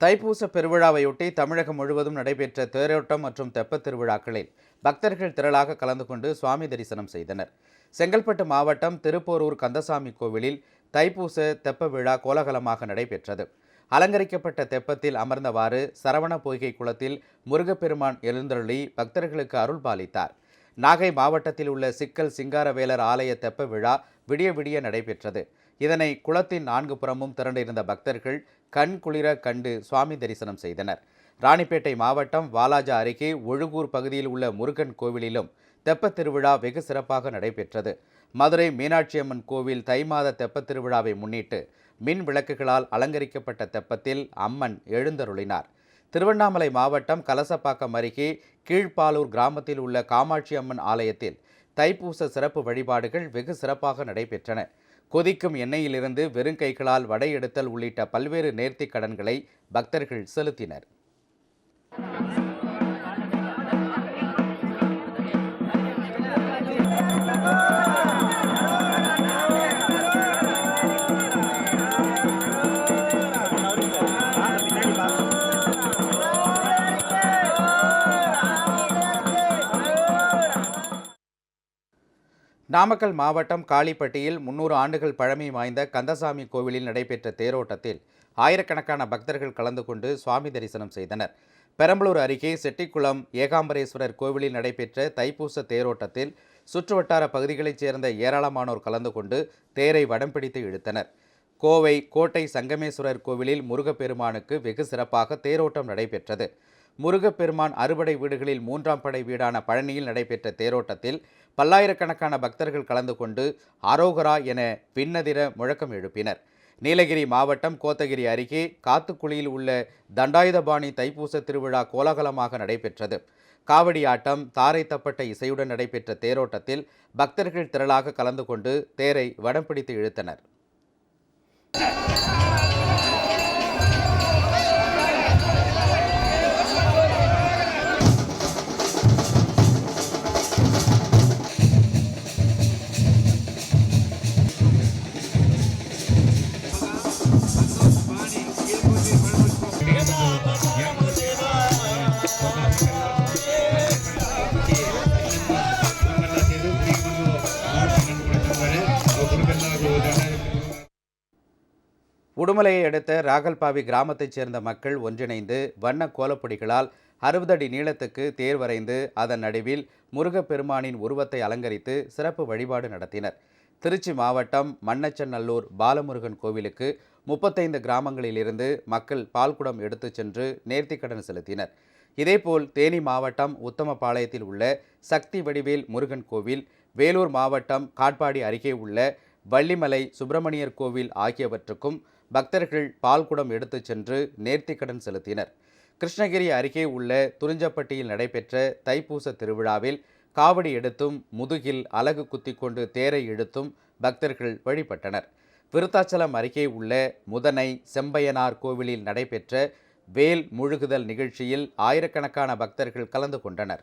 தைப்பூச பெருவிழாவையொட்டி தமிழகம் முழுவதும் நடைபெற்ற தேரோட்டம் மற்றும் தெப்பத் திருவிழாக்களில் பக்தர்கள் திரளாக கலந்து கொண்டு சுவாமி தரிசனம் செய்தனர். செங்கல்பட்டு மாவட்டம் திருப்போரூர் கந்தசாமி கோவிலில் தைப்பூச தெப்ப விழா கோலாகலமாக நடைபெற்றது. அலங்கரிக்கப்பட்ட தெப்பத்தில் அமர்ந்தவாறு சரவண பொய்கை குளத்தில் முருகப்பெருமான் எழுந்தருளி பக்தர்களுக்கு அருள் பாலித்தார் நாகை மாவட்டத்தில் உள்ள சிக்கல் சிங்காரவேலர் ஆலய தெப்ப விழா விடிய விடிய நடைபெற்றது. இதனை குளத்தின் நான்கு புறமும் திரண்டிருந்த பக்தர்கள் கண் குளிர கண்டு சுவாமி தரிசனம் செய்தனர். ராணிப்பேட்டை மாவட்டம் வாலாஜா அருகே ஒழுகூர் பகுதியில் உள்ள முருகன் கோவிலிலும் தெப்பத் திருவிழா வெகு சிறப்பாக நடைபெற்றது. மதுரை மீனாட்சியம்மன் கோவில் தை மாத தெப்பத் திருவிழாவை முன்னிட்டு மின் விளக்குகளால் அலங்கரிக்கப்பட்ட தெப்பத்தில் அம்மன் எழுந்தருளினார். திருவண்ணாமலை மாவட்டம் கலசப்பாக்கம் அருகே கீழ்ப்பாலூர் கிராமத்தில் உள்ள காமாட்சி அம்மன் ஆலயத்தில் தைப்பூச சிறப்பு வழிபாடுகள் வெகு சிறப்பாக நடைபெற்றன. கொதிக்கும் எண்ணெயிலிருந்து வெறும் கைகளால் வடை எடுத்தல் உள்ளிட்ட பல்வேறு நேர்த்திக் கடன்களை பக்தர்கள் செலுத்தினர். நாமக்கல் மாவட்டம் காளிப்பட்டியில் முன்னூறு ஆண்டுகள் பழமை வாய்ந்த கந்தசாமி கோவிலில் நடைபெற்ற தேரோட்டத்தில் ஆயிரக்கணக்கான பக்தர்கள் கலந்து கொண்டு சுவாமி தரிசனம் செய்தனர். பெரம்பலூர் அருகே செட்டிக்குளம் ஏகாம்பரேஸ்வரர் கோவிலில் நடைபெற்ற தைப்பூச தேரோட்டத்தில் சுற்றுவட்டார பகுதிகளைச் சேர்ந்த ஏராளமானோர் கலந்து கொண்டு தேரை வடம் பிடித்து இழுத்தனர். கோவை கோட்டை சங்கமேஸ்வரர் கோவிலில் முருகப்பெருமானுக்கு வெகு சிறப்பாக தேரோட்டம் நடைபெற்றது. முருகப்பெருமான் அறுபடை வீடுகளில் மூன்றாம் படை வீடான பழனியில் நடைபெற்ற தேரோட்டத்தில் பல்லாயிரக்கணக்கான பக்தர்கள் கலந்து கொண்டு அரோகரா என பின்னதிர முழக்கம் எழுப்பினர். நீலகிரி மாவட்டம் கோத்தகிரி அருகே காத்துக்குழியில் உள்ள தண்டாயுதபாணி தைப்பூச திருவிழா கோலாகலமாக நடைபெற்றது. காவடி ஆட்டம் தாரை தப்பட்ட இசையுடன் நடைபெற்ற தேரோட்டத்தில் பக்தர்கள் திரளாக கலந்து கொண்டு தேரை வடம் பிடித்து இழுத்தனர். உடுமலையை அடுத்த ராகல்பாவி கிராமத்தைச் சேர்ந்த மக்கள் ஒன்றிணைந்து வண்ண கோலப்பொடிகளால் அறுபது அடி நீளத்துக்கு தேர் வரைந்து அதன் நடுவில் முருகப்பெருமானின் உருவத்தை அலங்கரித்து சிறப்பு வழிபாடு நடத்தினர். திருச்சி மாவட்டம் மண்ணச்சநல்லூர் பாலமுருகன் கோவிலுக்கு முப்பத்தைந்து கிராமங்களிலிருந்து மக்கள் பால்குடம் எடுத்துச் சென்று நேர்த்திக்கடன் செலுத்தினர். இதேபோல் தேனி மாவட்டம் உத்தமபாளையத்தில் உள்ள சக்தி வடிவேல் முருகன் கோவில் வேலூர் மாவட்டம் காட்பாடி அருகே உள்ள வள்ளிமலை சுப்பிரமணியர் கோவில் ஆகியவற்றுக்கும் பக்தர்கள் பால்குடம் எடுத்துச் சென்று நேர்த்திக்கடன் செலுத்தினர். கிருஷ்ணகிரி அருகே உள்ள துறிஞ்சப்பட்டியில் நடைபெற்ற தைப்பூச திருவிழாவில் காவடி எடுத்தும் முதுகில் அலகு குத்திக்கொண்டு தேரை இழுத்தும் பக்தர்கள் வழிபட்டனர். விருத்தாச்சலம் அருகே உள்ள முதனை செம்பையனார் கோவிலில் நடைபெற்ற வேல் முழுகுதல் நிகழ்ச்சியில் ஆயிரக்கணக்கான பக்தர்கள் கலந்து கொண்டனர்.